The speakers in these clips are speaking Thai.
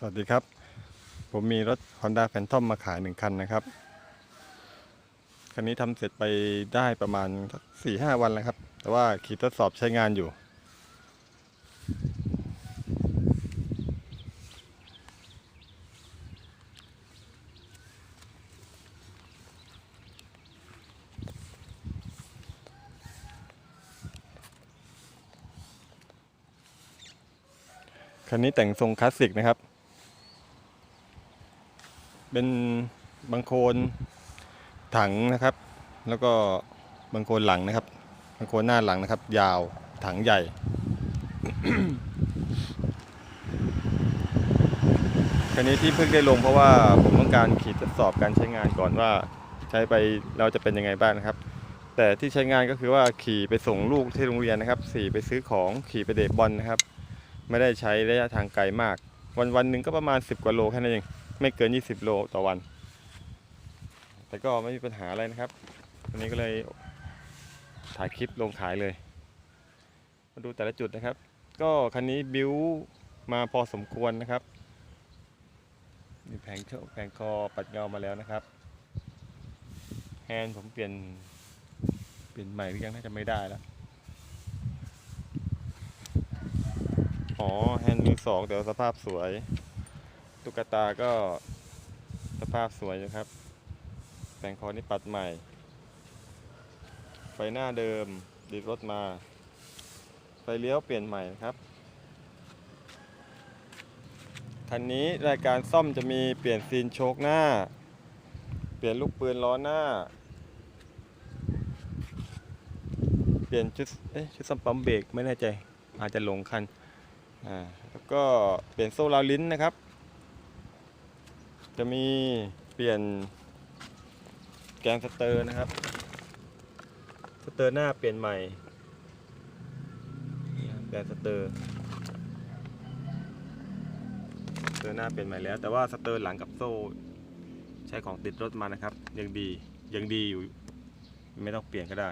สวัสดีครับ ผมมีรถ Honda Phantom มาขายหนึ่งคันนะครับ คันนี้ทำเสร็จไปได้ประมาณสี่ห้าวันแล้วครับ แต่ว่าขี่ทดสอบใช้งานอยู่ คันนี้แต่งทรงคลาสสิกนะครับ เป็นบางโคลนถังนะครับ แล้วก็บางโคลนหลังนะครับบางโคลนหน้าหลังนะครับ ยาวถังใหญ่คันนี้ที่เพิ่งได้ลงเพราะว่าผมต้องการขีดทดสอบการใช้งานก่อนว่าใช้ไปเราจะเป็นยังไงบ้างนะครับ แต่ที่ใช้งานก็คือว่าขี่ไปส่งลูกที่โรงเรียนนะครับขี่ไปซื้อของขี่ไปเดทบอลนะครับ ไม่ได้ใช้ระยะทางไกลมาก วันวันหนึ่งก็ประมาณ 10กว่าโลแค่นั้นเอง ไม่เกิน 20 โลต่อวัน แต่ก็ไม่มีปัญหาอะไรนะครับ วันนี้ก็เลยถ่ายคลิปลงขายเลย มาดูแต่ละจุดนะครับ ก็คันนี้บิวมาพอสมควรนะครับ มีแผงเชแผงคอปัดเงามาแล้วนะครับ แฮนด์ผมเปลี่ยน เปลี่ยนใหม่หรือยังน่าจะไม่ได้แล้ว อ๋อ แฮนด์มือสองเดี๋ยวสภาพสวย ตุ๊กตาก็สภาพสวยนะครับแผงคอนี่ปัดใหม่ ไฟหน้าเดิมดีดรถมา ไฟเลี้ยวเปลี่ยนใหม่นะครับคันนี้รายการซ่อมจะมีเปลี่ยนซีนโชคหน้า เปลี่ยนลูกปืนล้อหน้า เปลี่ยนชุดเอ๊ะชุดซัมปั๊มเบรกไม่แน่ใจอาจจะหลงคันอ่าแล้วก็เปลี่ยนโซ่ราวลิ้นนะครับ จะมีเปลี่ยนแกนสเตอร์นะครับ สเตอร์หน้าเปลี่ยนใหม่ แกนสเตอร์ สเตอร์หน้าเปลี่ยนใหม่แล้ว แต่ว่าสเตอร์หลังกับโซ่ ใช้ของติดรถมานะครับ ยังดียังดีอยู่ ไม่ต้องเปลี่ยนก็ได้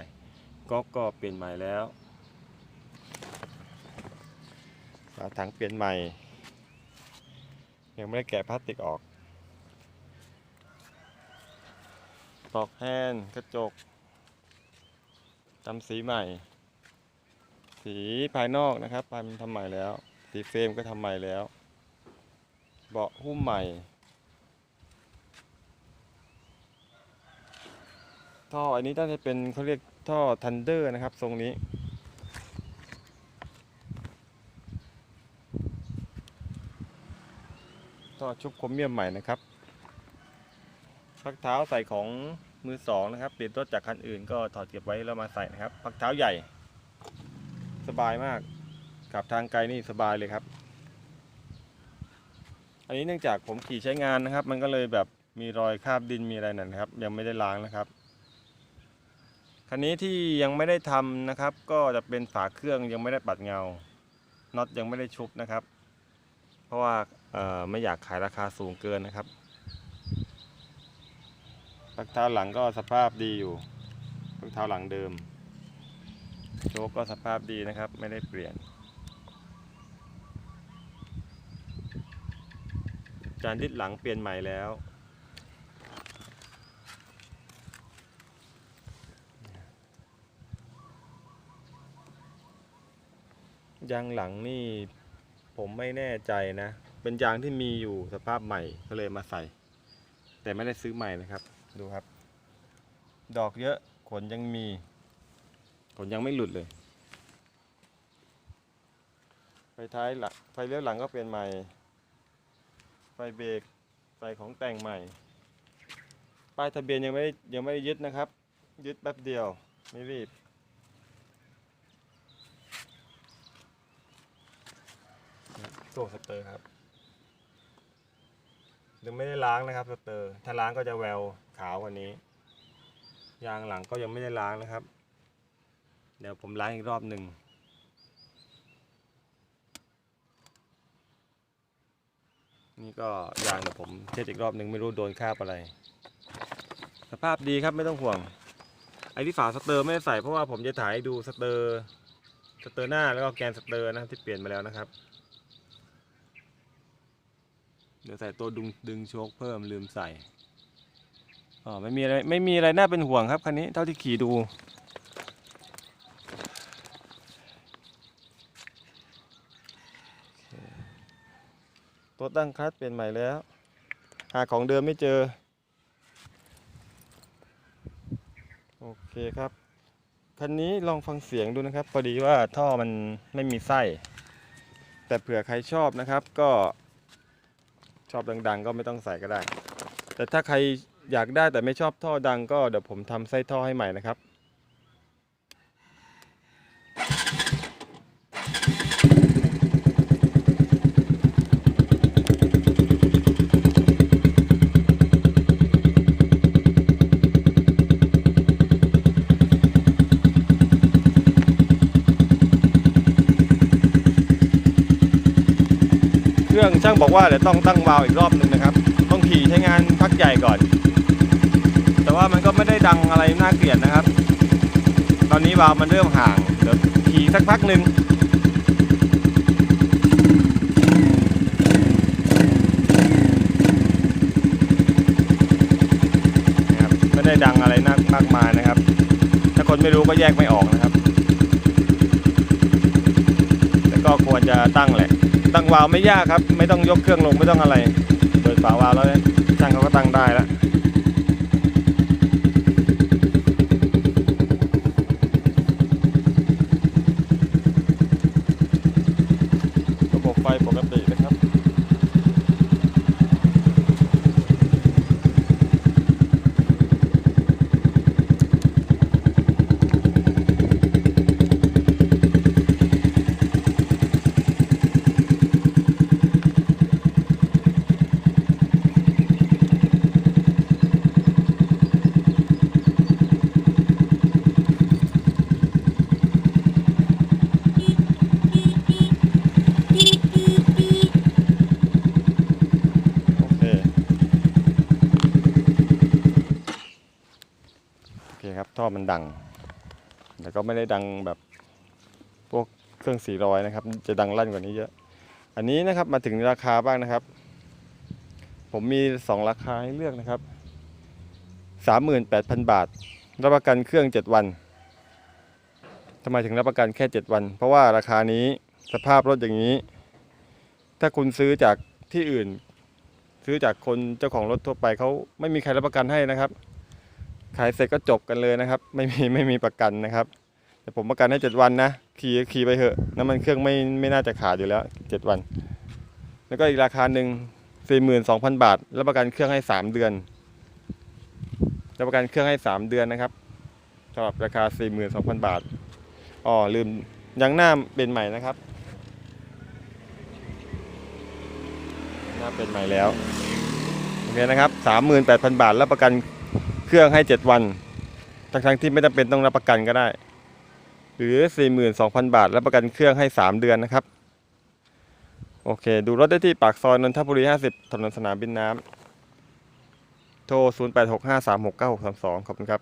ก๊อกก็เปลี่ยนใหม่แล้วฝาถังเปลี่ยนใหม่ ยังไม่ได้แกะพลาสติกออก ปลอกแฮนด์กระจกทำสีใหม่ สีภายนอกนะครับภายมันทำใหม่แล้ว สีเฟรมก็ทำใหม่แล้ว เบาะหุ้มใหม่ ท่ออันนี้น่าจะเป็นเขาเรียกท่อทันเดอร์นะครับ ทรงนี้ก็ชุบครเมียมใหม่นะครับพักเท้าใส่ของ มือสองนะครับเปลี่ยนรถจากคันอื่นก็ถอดเก็บไว้แล้วมาใส่นะครับพักเท้าใหญ่ สบายมากขับทางไกลนี่สบายเลยครับ อันนี้เนื่องจากผมขี่ใช้งานนะครับ มันก็เลยแบบมีรอยคราบดินมีอะไรนั่นครับ ยังไม่ได้ล้างนะครับคันนี้ที่ยังไม่ได้ทำนะครับ ก็จะเป็นฝาเครื่องยังไม่ได้ปัดเงาน็อตยังไม่ได้ชุบนะครับ เพราะว่าไม่อยากขายราคาสูงเกินนะครับ พักเท้าหลังก็สภาพดีอยู่พักเท้าหลังเดิม โชคก็สภาพดีนะครับ ไม่ได้เปลี่ยน จานดิดหลังเปลี่ยนใหม่แล้ว ยางหลังนี่ผมไม่แน่ใจนะ เป็นยางที่มีอยู่สภาพใหม่ก็เลยมาใส่ แต่ไม่ได้ซื้อใหม่นะครับ ดูครับ ดอกเยอะขนยังมี ขนยังไม่หลุดเลยไฟท้ายหลังไฟเลี้ยวหลังก็เปลี่ยนใหม่ ไฟเบรกไฟของแต่งใหม่ ป้ายทะเบียนยังไม่ได้ยังไม่ได้ยึดนะครับ ยึดแป๊บเดียวไม่รีบโซ่สเตอร์ครับ ยังไม่ได้ล้างนะครับสเตอร์ ถ้าล้างก็จะแววขาวกว่านี้ ยางหลังก็ยังไม่ได้ล้างนะครับ เดี๋ยวผมล้างอีกรอบหนึ่งนี่ก็ยางเดี๋ยวผมเช็ดอีกรอบหนึ่งไม่รู้โดนคาบอะไร สภาพดีครับไม่ต้องห่วง ไอ้ที่ฝาสเตอร์ไม่ได้ใส่เพราะว่าผมจะถ่ายดูสเตอร์สเตอร์หน้าแล้วก็แกนสเตอร์นะครับที่เปลี่ยนมาแล้วนะครับ เดี๋ยวใส่ตัวดึงดึงโชคเพิ่มลืมใส่อ๋อไม่มีอะไรไม่มีอะไรน่าเป็นห่วงครับคันนี้เท่าที่ขี่ดูตัวตั้งคลัตช์เปลี่ยนใหม่แล้ว หาของเดิมไม่เจอ โอเคครับ คันนี้ลองฟังเสียงดูนะครับพอดีว่าท่อมันไม่มีไส้ แต่เผื่อใครชอบนะครับก็ ชอบดัง ๆ ก็ไม่ต้องใส่ก็ได้ แต่ถ้าใครอยากได้แต่ไม่ชอบท่อดังก็เดี๋ยวผมทำไส้ท่อให้ใหม่นะครับ รื่อง ช่างบอกว่าเดี๋ยวต้องตั้งวาล์วอีกรอบหนึ่งนะครับ ต้องขี่ใช้งานพักใหญ่ก่อน แต่ว่ามันก็ไม่ได้ดังอะไรน่าเกลียดนะครับ ตอนนี้วาล์วมันเริ่มห่าง เดี๋ยวขี่สักพักหนึ่งนะครับไม่ได้ดังอะไรนักมากมายนะครับ ถ้าคนไม่รู้ก็แยกไม่ออกนะครับ แต่ก็ควรจะตั้งแหละ ตั้งวาล์วไม่ยากครับ ไม่ต้องยกเครื่องลงไม่ต้องอะไรเปิดฝาวาล์วแล้วเนี่ยช่างเขาก็ตั้งได้แล้วระบบไฟปกตินะครับ ครับท่อมันดัง แต่ก็ไม่ได้ดังแบบพวกเครื่อง400นะครับ จะดังลั่นกว่านี้เยอะ อันนี้นะครับมาถึงราคาบ้างนะครับ ผมมี 2 ราคาให้เลือกนะครับ 38,000 บาท รับประกันเครื่อง 7 วันทำไมถึงรับประกันแค่ 7 วัน เพราะว่าราคานี้สภาพรถอย่างนี้ ถ้าคุณซื้อจากที่อื่น ซื้อจากคนเจ้าของรถทั่วไปเขาไม่มีใครรับประกันให้นะครับ ขายเสร็จก็จบกันเลยนะครับ ไม่มีไม่มีประกันนะครับ แต่ผมประกันให้เจ็ดวันนะขี่ขี่ไปเถอะน้ำมันเครื่องไม่ไม่น่าจะขาดอยู่แล้วเจ็ดวัน แล้วก็อีกราคาหนึ่งสี่หมื่นสองพันบาทรับประกันเครื่องให้สามเดือนรับประกันเครื่องให้สามเดือนนะครับสำหรับราคาสี่หมื่นสองพันบาทอ๋อลืมยางหน้าเป็นใหม่นะครับ หน้าเป็นใหม่แล้วโอเคนะครับ38,000บาทรับประกัน เครื่องให้ 7 วันทั้งทั้งๆที่ไม่จำเป็นต้องรับประกันก็ได้ หรือ 42,000 บาท รับประกันเครื่องให้ 3 เดือนนะครับ โอเค ดูรถได้ที่ปากซอยนนทบุรี 50 ถนนสนามบินน้ำ โทร 0865369632 ขอบคุณครับ